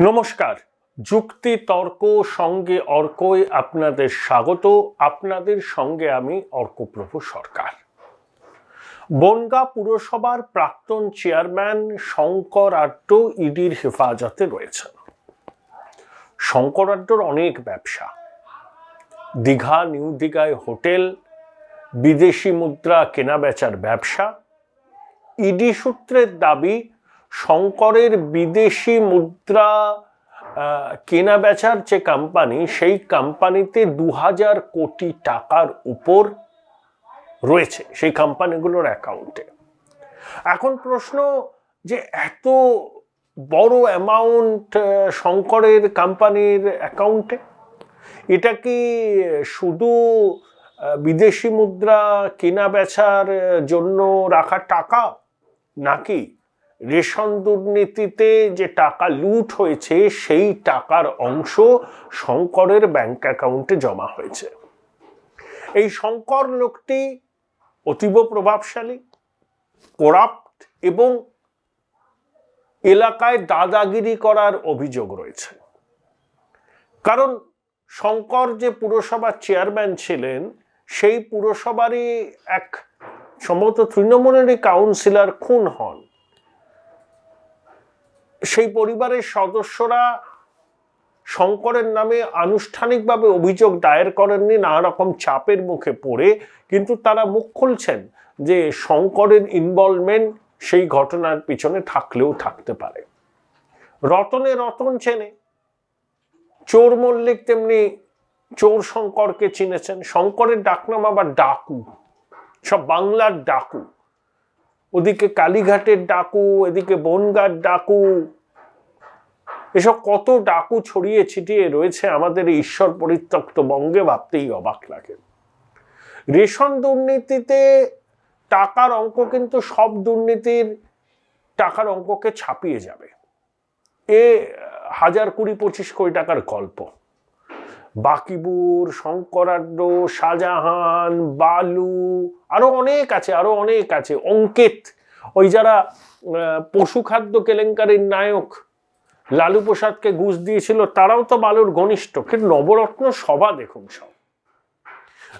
নমস্কার। যুক্তি, তর্ক, সঙ্গে অর্কই আপনাদের স্বাগত। আপনাদের সঙ্গে আমি অর্কপ্রভু সরকার। বনগা পুরসভার প্রাক্তন চেয়ারম্যান শঙ্কর আড্ড ইডির হেফাজতে রয়েছেন। শঙ্কর আড্ডর অনেক ব্যবসা। দীঘা, নিউ দীঘায় হোটেল, বিদেশি মুদ্রা কেনাবেচার ব্যবসা। ইডি সূত্রের দাবি শঙ্করের বিদেশি মুদ্রা কেনা বেচার যে কোম্পানি সেই কোম্পানিতে দু হাজার কোটি টাকার উপর রয়েছে সেই কোম্পানিগুলোর অ্যাকাউন্টে এখন প্রশ্ন যে এত বড় অ্যামাউন্ট শঙ্করের কোম্পানির অ্যাকাউন্টে এটা কি শুধু বিদেশি মুদ্রা, কেনা বেচার জন্য রাখা টাকা? নাকি রেশন দুর্নীতিতে যে টাকা লুট হয়েছে, সেই টাকার অংশ শঙ্করের ব্যাংক অ্যাকাউন্টে জমা হয়েছে। এই শঙ্কর লোকটি অতীব প্রভাবশালী করাপ্ট এবং এলাকায় দাদাগিরি করার অভিযোগ রয়েছে। কারণ শঙ্কর যে পুরসভার চেয়ারম্যান ছিলেন, সেই পুরসভারই এক সম্ভবত তৃণমূলেরই কাউন্সিলর খুন হন। সেই পরিবারের সদস্যরা শঙ্করের নামে আনুষ্ঠানিকভাবে অভিযোগ দায়ের করেননি, নানা রকম চাপের মুখে পড়ে, কিন্তু তারা মুখ খুলছেন যে শঙ্করের ইনভলভমেন্ট সেই ঘটনার পিছনে থাকলেও থাকতে পারে। রতনে রতন চেনে, চোর মল্লিক তেমনি চোর শঙ্করকে চিনেছেন, শঙ্করের ডাকনাম আবার ডাকু, সব বাংলার ডাকু। ওদিকে কালীঘাটের ডাকু এদিকে বনগার ডাকু এসব কত ডাকু ছড়িয়ে ছিটিয়ে রয়েছে আমাদের ঈশ্বর পরিত্যক্ত বঙ্গে ভাবতেই অবাক লাগে। রেশন দুর্নীতিতে টাকার অঙ্ক কিন্তু সব দুর্নীতির টাকার অঙ্ককে ছাপিয়ে যাবে। এ হাজার কুড়ি পঁচিশ কোটি টাকার গল্প। বাকিবুর, শঙ্করাড্ড, শাহজাহান, বালু, আরও অনেক আছে, আরও অনেক আছে। অঙ্কিত, ওই যারা পশু খাদ্য কেলেঙ্কারির নায়ক লালু প্রসাদকে ঘুষ দিয়েছিল, তারাও তো বালুর ঘনিষ্ঠ। কিন্তু নবরত্ন সভা দেখুন সব।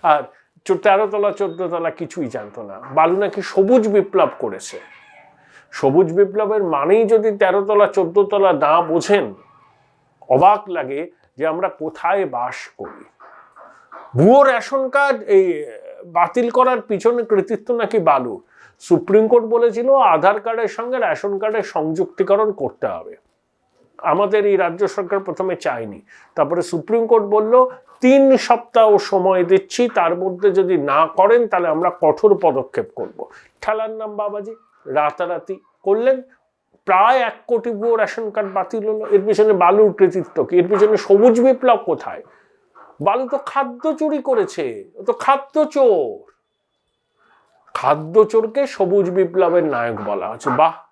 আর চো- তেরো তলা চোদ্দ তলা কিছুই জানতো না। বালু নাকি সবুজ বিপ্লব করেছে। সবুজ বিপ্লবের মানেই যদি তেরো তলা চোদ্দ তলা না বোঝেন, অবাক লাগে যে আমরা কোথায় বাস করি। ভুয়ো রেশন কার্ড, এই বাতিল করার পিছনে কৃতিত্ব নাকি বালু সুপ্রিম কোর্ট বলেছিল, আধার কার্ডের সঙ্গে রেশন কার্ডের সংযুক্তিকরণ করতে হবে। আমাদের এই রাজ্য সরকার প্রথমে চায়নি। তারপরে সুপ্রিম কোর্ট বলল, তিন সপ্তাহ সময় দিচ্ছি, তার মধ্যে যদি না করেন, তাহলে আমরা কঠোর পদক্ষেপ করব। ঠেলার নাম বাবাজি, রাতারাতি করলেন। প্রায় এক কোটি ভুয়ো রেশন কার্ড বাতিল হলো। এর পিছনে বালুর কৃতিত্ব কি? এর পিছনে সবুজ বিপ্লব কোথায়? বালু তো খাদ্য চুরি করেছে, ও তো খাদ্য চোর। খাদ্য চোরকে সবুজ বিপ্লবের নায়ক বলা হচ্ছে বাহ!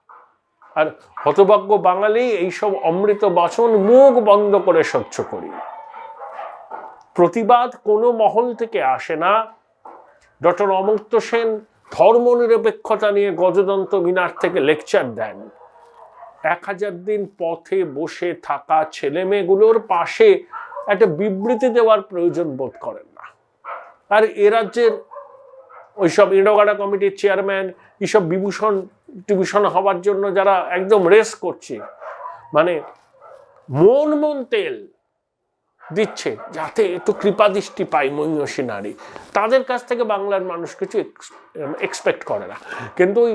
আর হতভাগ্য বাঙালি এইসব অমৃত বাসন মুখ বন্ধ করে স্বচ্ছ করি। প্রতিবাদ কোনো মহল থেকে আসে না। ডক্টর অমর্ত্য সেন ধর্মনিরপেক্ষতা নিয়ে গজদন্ত মিনার থেকে লেকচার দেন। এক হাজার দিন পথে বসে থাকা ছেলে মেয়েগুলোর পাশে একটা বিবৃতি দেওয়ার প্রয়োজন বোধ করেন না। আর এ রাজ্যের ওইসব ইন্ডোগাডা কমিটির চেয়ারম্যান, এইসব বিভূষণ টিভূষণ হওয়ার জন্য যারা একদম রেস করছে মানে মন মন তেল দিচ্ছে, যাতে একটু কৃপাদৃষ্টি পাই মহিষী নারী। তাদের কাছ থেকে বাংলার মানুষ কিছু এক্সপেক্ট করে না। কিন্তু ওই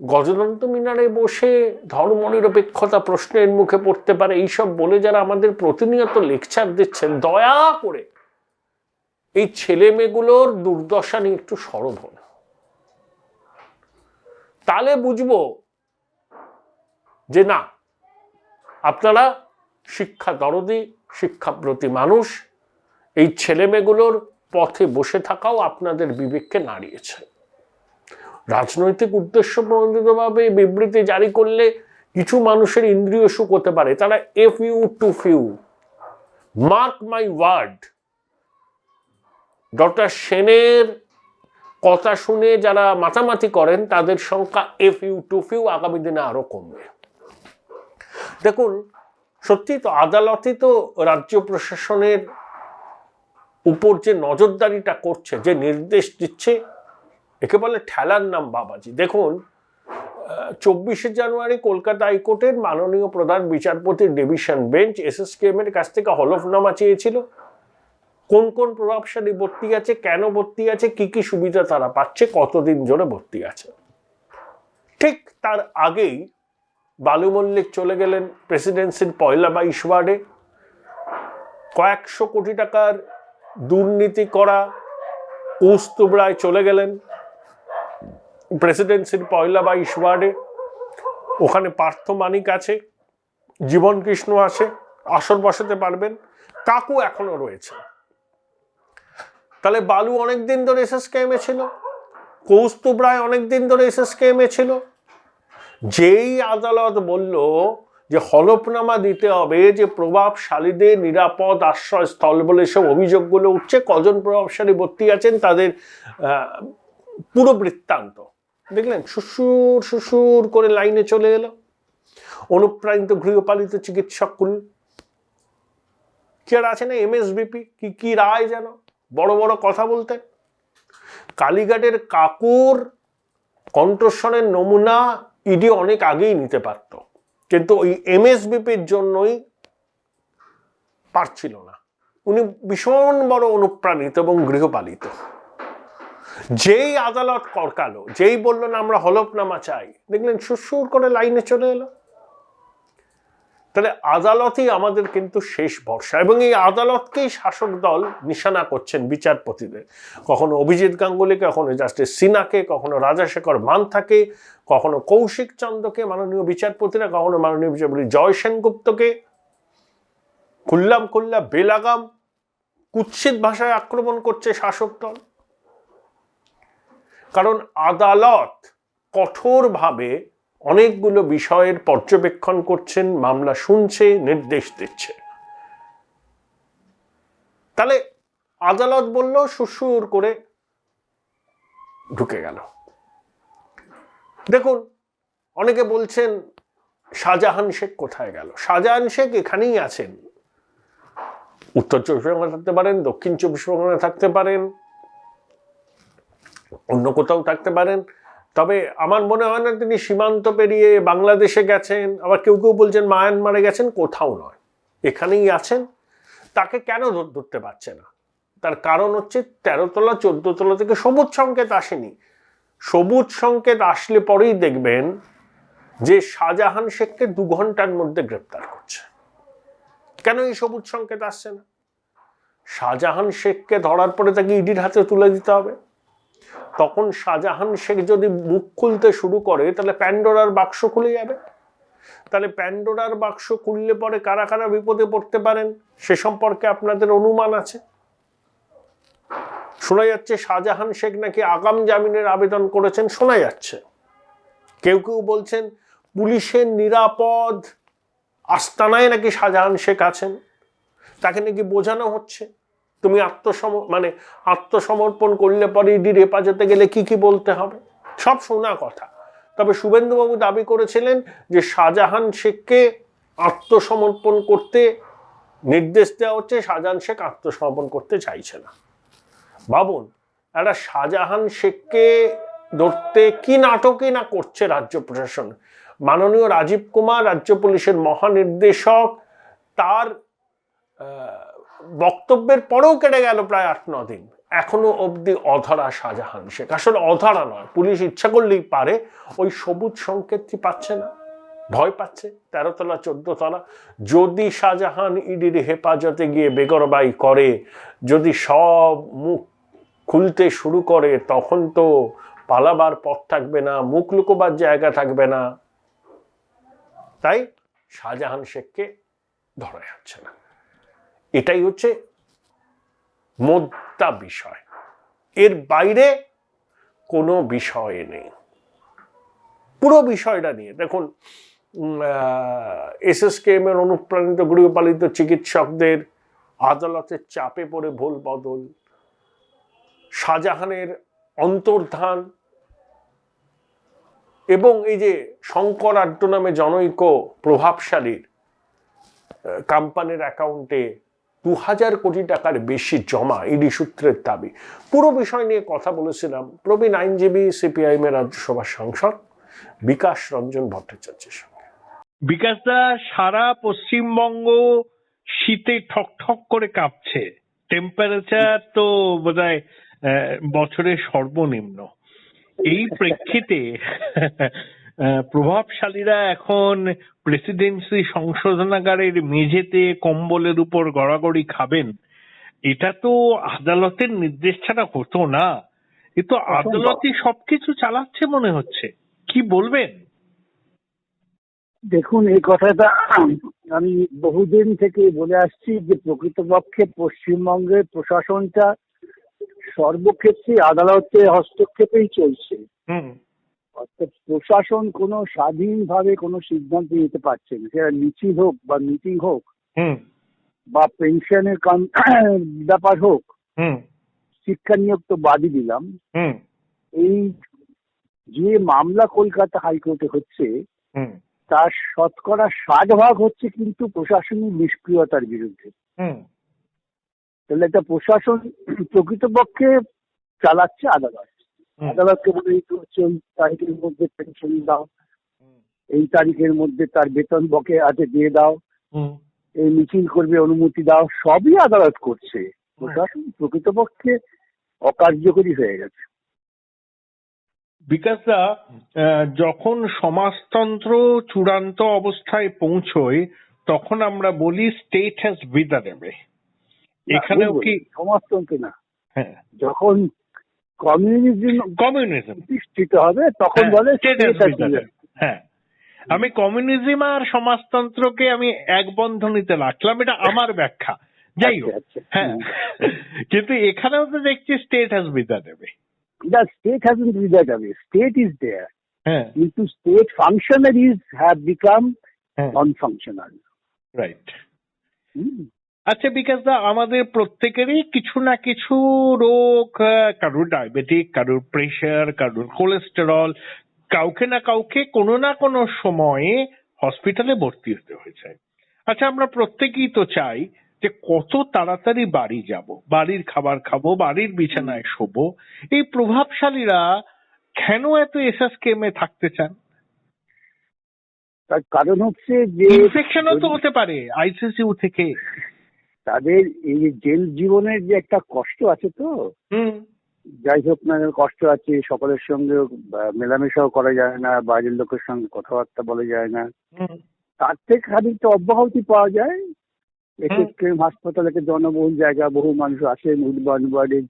গজদন্ত মিনারে বসে ধর্মনিরপেক্ষতা প্রশ্নের মুখে পড়তে পারে, এইসব বলে যারা আমাদের প্রতিনিয়ত লেকচার দিচ্ছেন, দয়া করে এই ছেলে মেয়েগুলোর দুর্দশা নিয়ে একটু সরব হন। তাহলে বুঝব যে না, আপনারা শিক্ষা দরদি, শিক্ষাপ্রতি মানুষ, এই ছেলে মেয়েগুলোর পথে বসে থাকাও আপনাদের বিবেককে নাড়িয়েছে। রাজনৈতিক উদ্দেশ্য প্রণোদিতভাবে বিবৃতি জারি করলে কিছু মানুষের ইন্দ্রিয় সুখ হতে পারে। তারা এফ you too few, mark my word doctor সেনের কথা শুনে যারা মাতামাতি করেন, তাদের সংখ্যা এফ ইউ টু ফিউ আগামী দিনে আরও কমবে। দেখুন, সত্যি তো আদালতই তো রাজ্য প্রশাসনের উপর যে নজরদারিটা করছে, যে নির্দেশ দিচ্ছে, একে বলে ঠেলার নাম বাবাজি। দেখুন চব্বিশে জানুয়ারি কলকাতা হাইকোর্টের মাননীয় প্রধান বিচারপতির ডিভিশন বেঞ্চ এসএসকেএম এর কাছ থেকে হলফনামা চেয়েছিল। কোন কোন প্রভাবশালী ভর্তি আছে, কেন ভর্তি আছে, কি কি সুবিধা তারা পাচ্ছে, কতদিন ধরে ভর্তি আছে। ঠিক তার আগেই বালু মল্লিক চলে গেলেন প্রেসিডেন্সির পয়লা বাইশ ওয়ার্ডে। কয়েকশো কোটি টাকার দুর্নীতি করা কৌস্তুব রায় চলে গেলেন প্রেসিডেন্সির পয়লা বাইশ ওয়ার্ডে। ওখানে পার্থ মানিক আছে, জীবন কৃষ্ণ আছে, আসর বসাতে পারবেন, কাকু এখনও রয়েছে তাহলে বালু অনেক দিন ধরে এসএসকেএমে ছিল কৌস্তুব রায় অনেক দিন ধরে এসএসকেএমে ছিল। যেই আদালত বলল যে হলফনামা দিতে হবে, যে প্রভাবশালীদের নিরাপদ আশ্রয়স্থল বলে সব অভিযোগগুলো উঠছে, কজন প্রভাবশালী ভর্তি আছেন তাদের পুরো বৃত্তান্ত। দেখলেন শ্বশুর শ্বশুর করে লাইনে চলে এলো। অনুপ্রাণিত গৃহপালিত চিকিৎসক কুল। কি আর আছে না, এমএসবিপি? কি কি রায় যেন? বড় বড় কথা বলতেন কালীঘাটের কাকুর কণ্ঠস্বরের নমুনা ইডি অনেক আগেই নিতে পারত। কিন্তু ওই এমএসবিপির জন্যই পারছিল না। উনি ভীষণ বড় অনুপ্রাণিত এবং গৃহপালিত। যেই আদালত করকালো যেই বলল না আমরা হলফনামা চাই, দেখলেন সুসুর করে লাইনে চলে এলো। তাহলে আদালতই আমাদের কিন্তু শেষ ভরসা এবং এই আদালতকেই শাসক দল নিশানা করছেন বিচারপতিদের। কখনো অভিজিৎ গাঙ্গুলিকে, কখনো জাস্টিস সিনাকে কখনো রাজাশেখর মান্থাকে, কখনো কৌশিক চন্দ্রকে, মাননীয় বিচারপতিরা, কখনো মাননীয় বিচারপতি জয় সেনগুপ্তকে খুল্লাম খুল্লা বেলাগাম কুৎসিত ভাষায় আক্রমণ করছে শাসক দল। কারণ আদালত কঠোরভাবে অনেকগুলো বিষয়ের পর্যবেক্ষণ করছেন, মামলা শুনছে, নির্দেশ দিচ্ছে। তাহলে আদালত বলল সুসুর করে ঢুকে গেল। দেখুন, অনেকে বলছেন, শাহজাহান শেখ কোথায় গেল? শাহজাহান শেখ এখানেই আছেন। উত্তর চব্বিশ পরগনা থাকতে পারেন, দক্ষিণ চব্বিশ পরগনা থাকতে পারেন, অন্য কোথাও থাকতে পারেন। তবে আমার মনে হয় না তিনি সীমান্ত পেরিয়ে বাংলাদেশে গেছেন, আবার কেউ কেউ বলছেন মায়ানমারে গেছেন, কোথাও নয়। এখানেই আছেন। তাকে কেন ধর- ধরতে পারছে না? তার কারণ হচ্ছে তেরো তলা, চোদ্দ তলা থেকে সবুজ সংকেত আসেনি। সবুজ সংকেত আসলে পরেই দেখবেন যে শাহজাহান শেখকে দু ঘণ্টার মধ্যে গ্রেপ্তার করছে। কেন এই সবুজ সংকেত আসছে না? শাহজাহান শেখকে ধরার পরে তাকে ইডির হাতে তুলে দিতে হবে। তখন শাহজাহান শেখ যদি মুখ খুলতে শুরু করে, তাহলে প্যান্ডোরার বাক্স খুলে যাবে। তাহলে প্যান্ডোরার বাক্স খুললে পরে কারা কারা বিপদে পড়তে পারেন, সে সম্পর্কে আপনাদের অনুমান আছে। শোনা যাচ্ছে শাহজাহান শেখ নাকি আগাম জামিনের আবেদন করেছেন, শোনা যাচ্ছে। কেউ কেউ বলছেন, পুলিশের নিরাপদ আস্তানায় নাকি শাহজাহান শেখ আছেন? তাকে নাকি বোঝানো হচ্ছে। তুমি আত্মসম মানে আত্মসমর্পণ করলে পরে ইডির হেফাজতে গেলে কি কি বলতে হবে? সব শোনা কথা। তবে শুভেন্দুবাবু দাবি করেছিলেন যে শাহজাহান শেখকে আত্মসমর্পণ করতে নির্দেশ দেওয়া হচ্ছে, শাহজাহান শেখ আত্মসমর্পণ করতে চাইছে না। ভাবুন, একটা শাহজাহান শেখকে ধরতে কি নাটকই না করছে রাজ্য প্রশাসন? মাননীয় রাজীব কুমার, রাজ্য পুলিশের মহানির্দেশক, তার বক্তব্যের পরেও কেটে গেল প্রায় আট, ন দিন। এখনও অবধি অধরা শাহজাহান শেখ। আসলে অধরা নয়, পুলিশ ইচ্ছা করলেই পারে, ওই সবুজ সংকেতটি পাচ্ছে না, ভয় পাচ্ছে তেরো তলা চোদ্দ তলা যদি শাহজাহান ইডির হেফাজতে গিয়ে বেগরবাই করে, যদি সব মুখ খুলতে শুরু করে, তখন তো পালাবার পথ থাকবে না, মুখ লুকোবার জায়গা থাকবে না। তাই শাহজাহান শেখকে ধরা যাচ্ছে না। এটাই হচ্ছে মোদ্দা বিষয়। এর বাইরে কোনো বিষয় নেই। পুরো বিষয়টা নিয়ে দেখুন এস এস এসএসকেএম এর অনুপ্রাণিত গৃহপালিত চিকিৎসকদের আদালতের চাপে পড়ে ভুল বদল, শাহজাহানের অন্তর্ধান এবং এই যে শঙ্কর আড্ড নামে জনৈক প্রভাবশালীর কোম্পানির অ্যাকাউন্টে দু হাজার কোটি টাকার বেশি জমা ইডি সূত্রের দাবি। পুরো বিষয় নিয়ে কথা বলেছিলাম প্রবীণ আইনজীবী, সিপিআইএম এর রাজ্যসভার সাংসদ বিকাশ রঞ্জন ভট্টাচার্যের সঙ্গে। বিকাশদা সারা পশ্চিমবঙ্গ শীতে ঠক ঠক করে কাঁপছে। টেম্পারেচার তো বোধহয় বছরের সর্বনিম্ন। এই প্রেক্ষিতে প্রভাবশালীরা এখন প্রেসিডেন্সি সংশোধনাগারের মেঝেতে কম্বলের উপর গড়াগড়ি খাবেন। এটা তো আদালতের নির্দেশ ছাড়া হতো না। এ তো আদালতই সবকিছু চালাচ্ছে মনে হচ্ছে। কি বলবেন? দেখুন এই কথাটা আমি বহুদিন থেকে বলে আসছি যে প্রকৃতপক্ষে পশ্চিমবঙ্গের প্রশাসনটা সর্বক্ষেত্রে আদালতে হস্তক্ষেপেই চলছে। হুম। অর্থাৎ প্রশাসন কোনো স্বাধীনভাবে কোনো সিদ্ধান্ত নিতে পারছে না। সেটা মিছিল হোক বা মিটিং হোক হুম। বা পেনশনের কাম- ব্যাপার হোক শিক্ষা নিয়োগ তো বাদই দিলাম। এই যে মামলা কলকাতা হাইকোর্টে হচ্ছে হুম। তার শতকরা ষাট ভাগ হচ্ছে কিন্তু প্রশাসনিক নিষ্ক্রিয়তার বিরুদ্ধে। হুম। তাহলে একটা প্রশাসন প্রকৃতপক্ষে চালাচ্ছে আদালত। আদালতকে বলে এই করছে ওই তারিখের মধ্যে পেনশন দাও। এই তারিখের মধ্যে তার বেতন বকে আছে দিয়ে দাও। এই মিছিল করবে অনুমতি দাও সবই আদালত করছে। প্রশাসন প্রকৃতপক্ষে অকার্যকরী হয়ে গেছে। বিকাশদা আহ, যখন সমাজতন্ত্র চূড়ান্ত অবস্থায় পৌঁছয় তখন আমরা বলি স্টেট হ্যাজ বিদা দেবে। এখানেও কি সমাজতন্ত্র না। হ্যাঁ। যখন কমিউনিজম কমিউনিজম প্রতিষ্ঠিত হবে তখন বলে স্টেট হ্যাজ been- হ্যাঁ আমি কমিউনিজম আর সমাজতন্ত্রকে আমি এক বন্ধনীতে রাখলাম এটা আমার ব্যাখ্যা যাই হোক আচ্ছা, আচ্ছা। হ্যাঁ কিন্তু এখানেও তো দেখছি স্টেট হ্যাজ বিদা দেবে The state hasn't been that away. State is there. হ্যাঁ Into state functionaries have become হ্যাঁ non-functional. রাইট. আচ্ছা বিকাশ দা আমাদের প্রত্যেকেরই কিছু না কিছু রোগ কারোর ডায়াবেটিক কারোর প্রেশার কারোর কোলেস্টেরল কাউকে না কাউকে কোনো না কোনো সময়ে হসপিটালে ভর্তি হতে হয়েছে। আচ্ছা আমরা প্রত্যেকেই তো চাই যে কত তাড়াতাড়ি বাড়ি যাব বাড়ির খাবার খাব বাড়ির বিছানায় শোবো। এই প্রভাবশালীরা কেন এত এসএস কেমে থাকতে চান? তার কারণ হচ্ছে যে ইনফেকশনও তো হতে পারে আইসিসিউ থেকে। তাদের এই যে জেল জীবনের যে একটা কষ্ট আছে তো হুম। যাই হোক না কষ্ট আছে সকলের সঙ্গে মেলামেশাও করা যায় না বাইরের লোকের সঙ্গে কথাবার্তা বলা যায় না। তার থেকে খানিকটা অব্যাহতি পাওয়া যায়। এক্ষেত্রে হাসপাতাল জনবহুল জায়গা বহু মানুষ আসেন উদ্বান বাড়ি।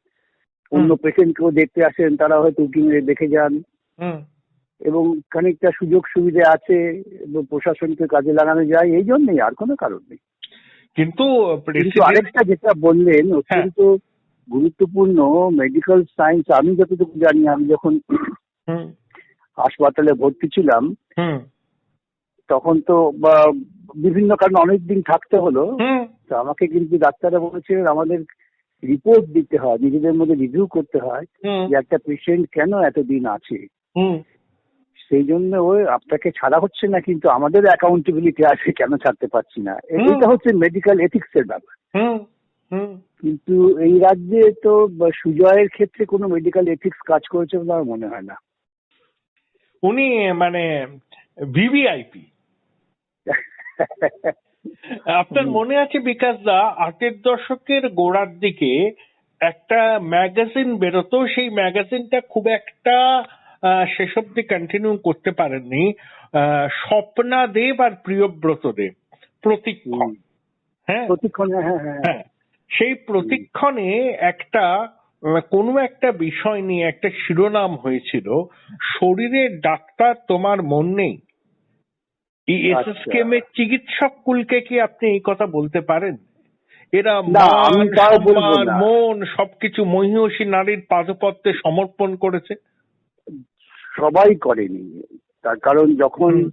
অন্য পেশেন্টকেও দেখতে আসেন তারা হয়তো উকি মেরে দেখে যান। হুম। এবং খানিকটা সুযোগ সুবিধা আছে এবং প্রশাসনকে কাজে লাগানো যায়। এই জন্যই আর কোনো কারণ নেই। কিন্তু কিন্তু আরেকটা যেটা বললেন অত্যন্ত গুরুত্বপূর্ণ মেডিকেল সায়েন্স আমি যতটুকু জানি আমি যখন হাসপাতালে ভর্তি ছিলাম তখন তো বা, বিভিন্ন কারণে অনেক দিন থাকতে হলো। তো আমাকে কিন্তু ডাক্তাররা বলেছিলেন আমাদের রিপোর্ট দিতে হয় নিজেদের মধ্যে রিভিউ করতে হয় যে একটা পেশেন্ট কেন এতদিন আছে? হুম। সেই জন্য ওই আপনাকে ছাড়া হচ্ছে না কিন্তু আমাদের অ্যাকাউন্টেবিলিটি আছে কেন ছাড়তে পারছি না। এটা হচ্ছে মেডিকেল এথিক্স এর ব্যাপার। হুম হুম। কিন্তু এই রাজ্যে তো সুজয়ের ক্ষেত্রে কোনো মেডিকেল এথিক্স কাজ করেছে বলে আমার মনে হয় না। উনি মানে ভিভিআইপি আপনার মনে আছে বিকাশ দা আটের দশকের গোড়ার দিকে একটা ম্যাগাজিন বেরোতো সেই ম্যাগাজিনটা খুব একটা আহ, শেষ অব্দি কন্টিনিউ করতে পারেননি। আহ, স্বপ্না দেব আর প্রিয়ব্রত দেব প্রতীক্ষণ হ্যাঁ? প্রতিক্ষণ হ্যাঁ হ্যাঁ হ্যাঁ। হ্যাঁ। সেই প্রতিক্ষণে একটা কোনো একটা বিষয় নিয়ে একটা শিরোনাম হয়েছিল শরীরের ডাক্তার তোমার মন নেই। এই আচ্ছা। এসএসকেএম এর চিকিৎসক কুলকে কি আপনি এই কথা বলতে পারেন? এরা মান সম্মান মন সবকিছু মহিষী নারীর পাদপত্রে সমর্পণ করেছে। সবাই করেনি। তার কারণ যখন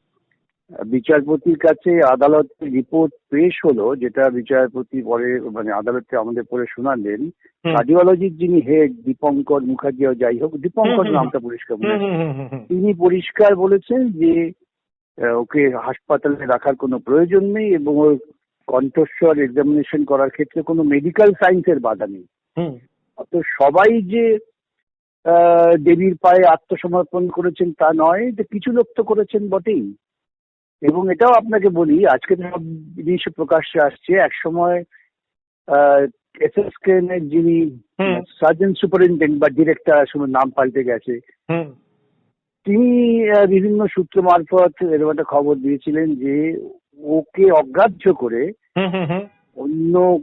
বিচারপতির কাছে আদালতের রিপোর্ট পেশ হলো যেটা বিচারপতি পরে মানে আদালতে আমাদের পরে শোনালেন কার্ডিওলজির যিনি হেড দীপঙ্কর মুখার্জি যাই হোক দীপঙ্কর নামটা পরিষ্কার হুম, তিনি পরিষ্কার বলেছেন যে ওকে হাসপাতালে রাখার কোনো প্রয়োজন নেই এবং ওর কণ্ঠস্বর এক্সামিনেশন করার ক্ষেত্রে কোনো মেডিকেল সায়েন্সের বাধা নেই। তো সবাই যে দেবীর পায়ে আত্মসমর্পণ করেছেন তা নয় যে কিছু লোক তো করেছেন বটেই। এবং এটাও আপনাকে বলি আজকে তো সব জিনিস প্রকাশ্যে আসছে এক সময় এস এস এর যিনি। সার্জন সুপারিনটেন্ডেন্ট বা ডিরেক্টর সময় নাম পাল্টে গেছে। তিনি বিভিন্ন সূত্র মারফত এরকম একটা খবর দিয়েছিলেন যে ওকে অগ্রাহ্য করে অন্য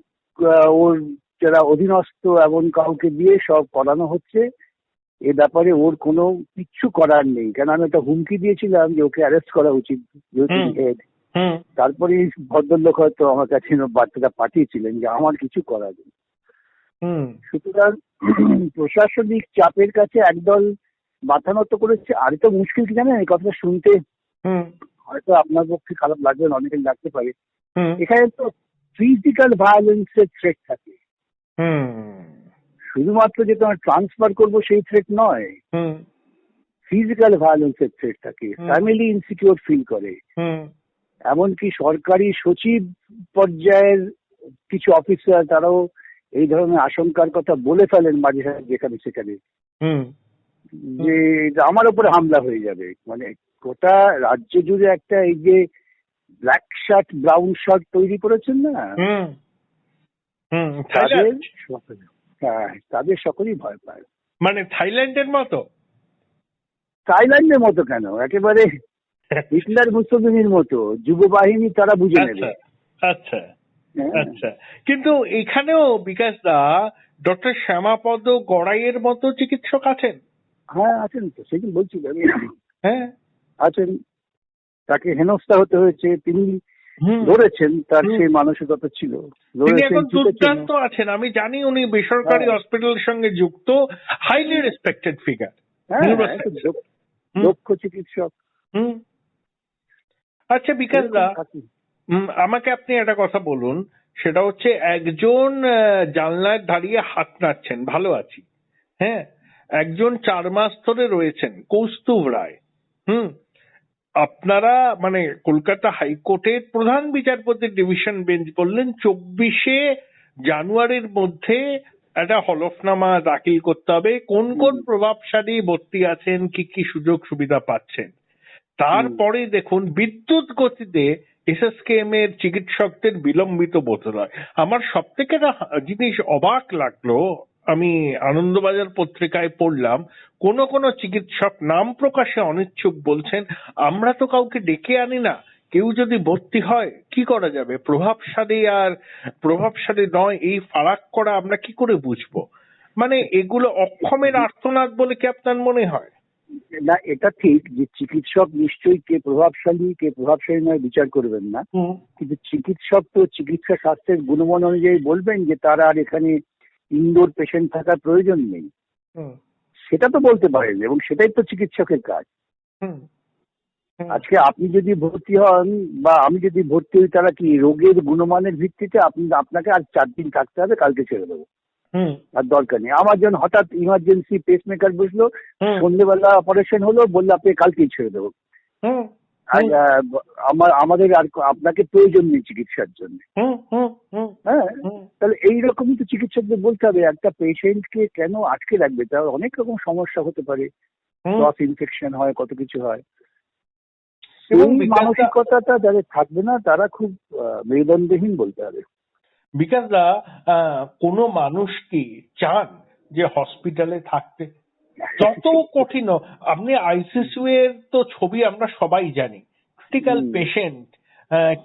ওর যারা অধীনস্থ এমন কাউকে দিয়ে সব করানো হচ্ছে এ ব্যাপারে ওর কোনো কিচ্ছু করার নেই। কেন আমি একটা হুমকি দিয়েছিলাম যে ওকে অ্যারেস্ট করা উচিত তারপরে ভদ্রলোক হয়তো আমার কাছে বার্তাটা পাঠিয়েছিলেন যে আমার কিছু করার নেই। হুম। সুতরাং প্রশাসনিক চাপের কাছে একদল মাথা নত করেছে। আর তো মুশকিল কি জানেন? এই কথাটা শুনতে হুম। হয়তো আপনার পক্ষে খারাপ লাগবে না, অনেকের লাগতে পারে। হুম। এখানে তো ফিজিক্যাল ভায়োলেন্সের থ্রেট থাকে। হুম। শুধুমাত্র যে তোমার ট্রান্সফার করব সেই থ্রেট নয় ফিজিক্যাল ভায়োলেন্সের থ্রেট থাকে ফ্যামিলি ইনসিকিউর ফিল করে। হুম। এমনকি সরকারি সচিব পর্যায়ের কিছু অফিসার তারাও এই ধরনের আশঙ্কার কথা বলে ফেলেন মাঝে সাঝে যেখানে সেখানে। হুম। যে আমার উপরে হামলা হয়ে যাবে। মানে গোটা রাজ্য জুড়ে একটা এই যে ব্ল্যাক শার্ট ব্রাউন শার্ট তৈরি করেছেন না? হুম। হুম। তাদের হ্যাঁ তাদের সকলেই ভয় পায়। মানে থাইল্যান্ডের মতো? থাইল্যান্ডের মতো কেন? একেবারে হিটলার মুসলিমের মতো যুব বাহিনী তারা বুঝে নেবে। আচ্ছা আচ্ছা হ্যাঁ। আচ্ছা। কিন্তু এখানেও বিকাশ দা ডক্টর শ্যামাপদ গড়াইয়ের মতো চিকিৎসক আছেন? হ্যাঁ আছেন তো সেদিন বলছিল আমি হ্যাঁ। আছেন। তাকে হেনস্থা হতে হয়েছে। তিনি ধরেছেন তার সেই মানসিকতা ছিল। তিনি এখন। দুর্দান্ত আছেন। আমি জানি উনি বেসরকারি হ্যাঁ। হসপিটালের সঙ্গে যুক্ত হাইলি রেসপেক্টেড ফিগার দক্ষ- হুম। চিকিৎসক। আচ্ছা বিকাশ দা আমাকে আপনি একটা কথা বলুন। সেটা হচ্ছে একজন জানলায় দাঁড়িয়ে হাত নাড়ছেন ভালো আছি। হ্যাঁ? একজন চার মাস ধরে রয়েছেন কৌস্তুভ রায়। হুম? আপনারা মানে কলকাতা হাইকোর্টের প্রধান বিচারপতির ডিভিশন বেঞ্চ বললেন চব্বিশে জানুয়ারির মধ্যে একটা হলফনামা দাখিল করতে হবে। কোন কোন প্রভাবশালী ভর্তি আছেন কি কি সুযোগ সুবিধা পাচ্ছেন? তারপরে দেখুন বিদ্যুৎ গতিতে এসএসকেএম এর চিকিৎসকদের বিলম্বিত বোধ হয়। আমার সব থেকে একটা জিনিস অবাক লাগল আমি আনন্দবাজার পত্রিকায় পড়লাম কোন কোন চিকিৎসক নাম প্রকাশে অনিচ্ছুক বলছেন আমরা তো কাউকে ডেকে আনি না কেউ যদি ভর্তি হয় কি করা যাবে? প্রভাবশালী আর প্রভাবশালী নয় এই ফারাক করা আমরা কি করে বুঝব? মানে এগুলো অক্ষমের আর্তনাদ বলে কি আপনার মনে হয়? না এটা ঠিক যে চিকিৎসক নিশ্চয়ই কে প্রভাবশালী কে প্রভাবশালী নয় বিচার করবেন না। কিন্তু চিকিৎসক তো চিকিৎসা স্বাস্থ্যের গুণমান অনুযায়ী বলবেন যে তারা আর এখানে ইনডোর পেশেন্ট থাকার প্রয়োজন নেই। সেটা তো বলতে পারেন এবং সেটাই তো চিকিৎসকের কাজ। আজকে আপনি যদি ভর্তি হন বা আমি যদি ভর্তি হই তারা কি রোগের গুণমানের ভিত্তিতে আপনি আপনাকে আর চার দিন থাকতে হবে কালকে ছেড়ে দেবো। আর দরকার নেই। আমার যখন হঠাৎ ইমার্জেন্সি পেসমেকার বসল হুম, সন্ধ্যেবেলা অপারেশন হলো বলল আপনি কালকেই ছেড়ে দেবো। আমার আমাদের আর আপনাকে প্রয়োজন নেই চিকিৎসার জন্য। হ্যাঁ? তাহলে এইরকমই তো চিকিৎসকদের বলতে হবে একটা পেশেন্টকে কেন আটকে রাখবে? তার অনেক রকম সমস্যা হতে পারে। ক্রস ইনফেকশন হয় কত কিছু হয়। এবং মানসিকতাটা যাদের থাকবে না তারা খুব মেরুদণ্ডহীন বলতে হবে। বিকাশদা কোনো মানুষ কি চান যে হসপিটালে থাকতে? যত কঠিন হোক, আপনি আইসিসিউ এর তো ছবি আমরা সবাই জানি। ক্রিটিক্যাল হুম। পেশেন্ট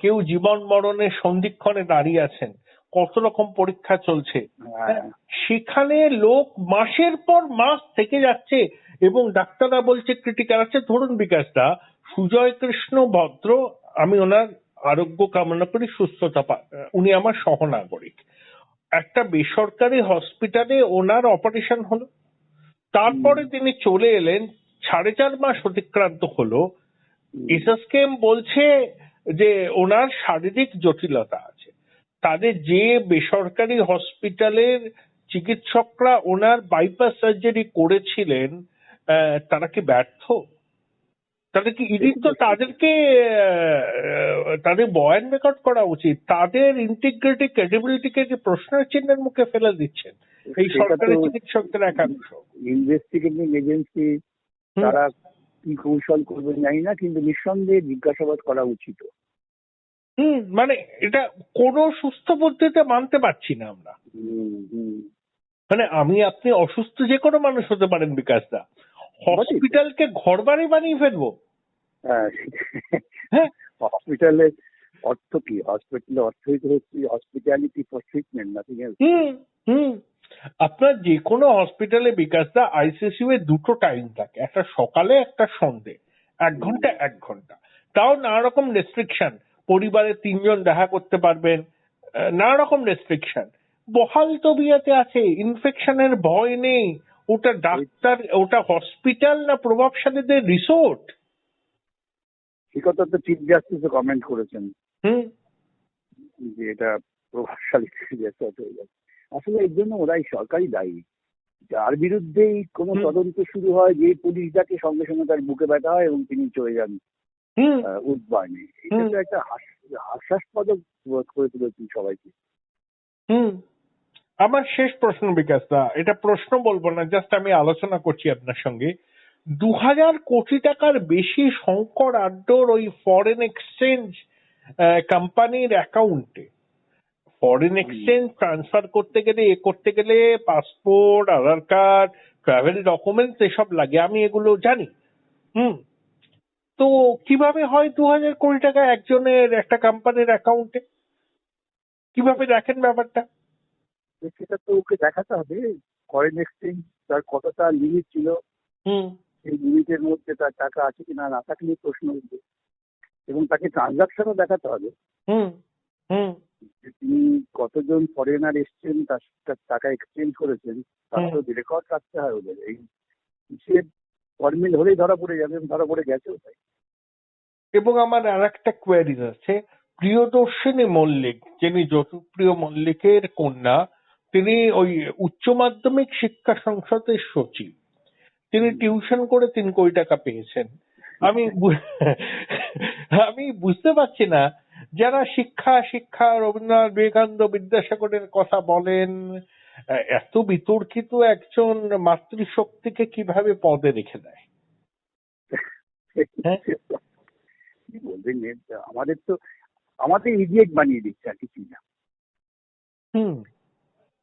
কেউ জীবন মরণের সন্ধিক্ষণে দাঁড়িয়ে আছেন কত রকম পরীক্ষা চলছে। হ্যাঁ। সেখানে লোক মাসের পর মাস থেকে যাচ্ছে এবং ডাক্তাররা বলছে ক্রিটিক্যাল আছে। ধরুন বিকাশ দা সুজয় কৃষ্ণ ভদ্র আমি ওনার আরোগ্য কামনা করি সুস্থতা উনি আমার সহনাগরিক। একটা বেসরকারি হসপিটালে ওনার অপারেশন হলো। তারপরে তিনি চলে এলেন। সাড়ে চার মাস অতিক্রান্ত হলো। এসএসকেএম বলছে যে ওনার শারীরিক জটিলতা আছে। তাদের যে বেসরকারি হসপিটালের চিকিৎসকরা ওনার বাইপাস সার্জারি করেছিলেন আহ, তারা কি ব্যর্থ? তাদের কি ইডির তো তাদেরকে তাদের বয়ান রেকর্ড করা উচিত। তাদের ইন্টিগ্রিটি ক্রেডিবিলিটিকে যে প্রশ্নের চিহ্নের মুখে ফেলে দিচ্ছেন? এই সেটা সরকারি চিকিৎসকদের একাংশ। ইনভেস্টিগেটিং এজেন্সি তারা কি কৌশল করবে জানি না কিন্তু নিঃসন্দেহে জিজ্ঞাসাবাদ করা উচিত। হুম মানে এটা কোনো সুস্থ পদ্ধতিতে মানতে পারছি না আমরা। মানে আমি আপনি অসুস্থ যে কোনো মানুষ হতে পারেন বিকাশ দা। হসপিটালকে ঘর বাড়ি বানিয়ে ফেলব। হ্যাঁ হ্যাঁ। হসপিটালে অর্থ কি? হসপিটালে অর্থই তো হচ্ছে hospitality for treatment nothing else hmm hmm. আপনার যে কোনো হসপিটালে বিকাশ দা আইসিসিউ এ দুটো টাইম থাকে একটা সকালে একটা সন্ধে এক ঘণ্টা এক ঘণ্টা। তাও নানা রকম রেস্ট্রিকশন পরিবারে তিনজন দেখা করতে পারবেন আহ, নানা রকম রেস্ট্রিকশন বহাল তবিয়াতে আছে ইনফেকশনের ভয় নেই। ওটা ডাক্তার ওটা হসপিটাল না প্রভাবশালীদের রিসোর্ট সে কথা তো চিফ জাস্টিসও কমেন্ট করেছেন। হুম। যে এটা প্রভাবশালী হয়ে যাচ্ছে আসলে এর জন্য ওরাই সরকারই দায়ী। যার বিরুদ্ধেই কোনো তদন্ত শুরু হয় যে পুলিশ ডাকে সঙ্গে সঙ্গে তার বুকে ব্যথা হয় এবং তিনি চলে যান উদ্বায়নে এটা তো একটা হাস- হাস্যাস্পদ করে তুলেছেন সবাইকে। হুম। আমার শেষ প্রশ্ন বিকাশ দা এটা প্রশ্ন বলব না জাস্ট আমি আলোচনা করছি আপনার সঙ্গে। দু হাজার কোটি টাকার বেশি শঙ্কর আড্ডর ওই ফরেন এক্সচেঞ্জ কোম্পানির অ্যাকাউন্টে ফরেন এক্সচেঞ্জ ট্রান্সফার করতে গেলে এ করতে গেলে passport Aadhaar card travel documents এসব লাগে আমি এগুলো জানি। হুম। তো কীভাবে হয় দু হাজার কোটি টাকা একজনের একটা কোম্পানির অ্যাকাউন্টে কীভাবে দেখেন ব্যাপারটা? সেটা তো ওকে দেখাতে হবে। ফরেন এক্সচেঞ্জ তার কতটা লিমিট ছিল? হুম। সেই লিমিটের মধ্যে তার টাকা আছে কিনা না থাকলে প্রশ্ন উঠবে। এবং তাকে ট্রানজাকশনও দেখাতে হবে। হুম। হুম। যে তিনি কতজন ফরেনার এসছেন তার টাকা এক্সচেঞ্জ করেছেন তার তো রেকর্ড রাখতে হয় ওদের। এই হিসেব ফর্মিল হলেই ধরা পড়ে যাবে ধরা পড়ে গেছেও তাই। এবং আমার আর একটা কোয়ারিজ আছে প্রিয়দর্শিনী মল্লিক যিনি জ্যোতিপ্রিয় মল্লিকের কন্যা তিনি ওই উচ্চ মাধ্যমিক শিক্ষা সংসদের সচিব। তিনি টিউশন করে তিন কোটি টাকা পেয়েছেন। আমি বু- আমি বুঝতে পারছি না যারা শিক্ষা শিক্ষা রবীন্দ্রনাথ বিবেকানন্দ বিদ্যাসাগরের কথা বলেন এত বিতর্কিত একজন মাতৃশক্তিকে কীভাবে পদে রেখে দেয়? হ্যাঁ। কি বলবেন? আমাদের তো আমাদের ইডিয়েট বানিয়ে দিচ্ছে আর কিছুই না। হুম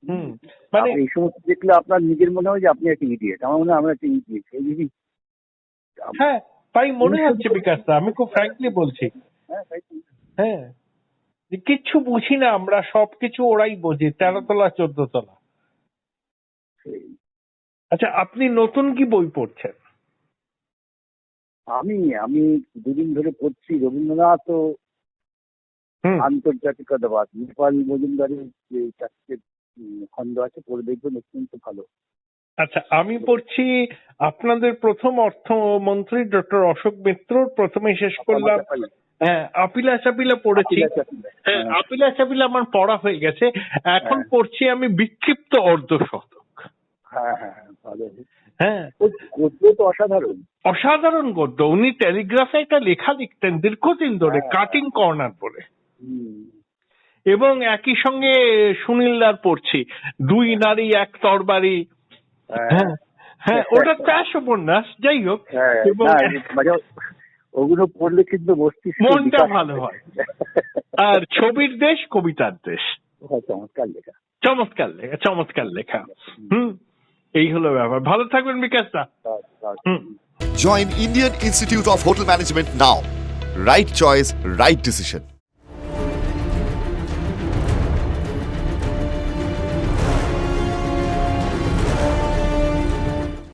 হুম মানে এই সমস্ত দেখলে আপনার নিজের মনে হয় যে আপনি একটা ইডিয়েট। আমার মনে হয় আমরা একটা ইডিয়েট হ্যাঁ তাই মনে হচ্ছে বিকাশ আমি খুব ফ্র্যাঙ্কলি বলছি। হ্যাঁ তাই। হ্যাঁ। কিচ্ছু বুঝি না আমরা সবকিছু ওরাই বোঝে তেরো তলা চোদ্দ তলা আচ্ছা আপনি নতুন কি বই পড়ছেন? আমি আমি দুদিন ধরে পড়ছি রবীন্দ্রনাথ ও আন্তর্জাতিকতাবাদ। নেপাল মজুমদারের যে চারটে খণ্ড আছে পড়ে দেখবেন অত্যন্ত ভালো। আচ্ছা আমি পড়ছি আপনাদের প্রথম অর্থমন্ত্রী ডক্টর অশোক মিত্রর প্রথমে শেষ করলাম। হ্যাঁ আপিলা চাপিলা পড়েছি। হ্যাঁ। আপিলা চাপিলা আমার পড়া হয়ে গেছে। এখন হ্যাঁ। পড়ছি আমি বিক্ষিপ্ত অর্ধশতক। হ্যাঁ হ্যাঁ হ্যাঁ, ভালো। হ্যাঁ। গদ্য তো অসাধারণ। অসাধারণ গদ্য। উনি টেলিগ্রাফে একটা লেখা লিখতেন দীর্ঘদিন ধরে হ্যাঁ। কাটিং কর্নার বলে। এবং একই সঙ্গে সুনীলদার পড়ছি দুই নারী এক তরবারি। হ্যাঁ। হ্যাঁ ওটা চাষ উপন্যাস যাই হোক। হ্যাঁ, এবং ওগুলো পড়লে কিন্তু মস্তিষ্ক মনটা ভালো হয়। আর ছবির দেশ কবিতার দেশ। হ্যাঁ, চমৎকার লেখা। চমৎকার লেখা চমৎকার লেখা। হুম। এই হলো ব্যাপার। ভালো থাকবেন বিকাশ দা join Indian Institute of Hotel Management now right choice right decision.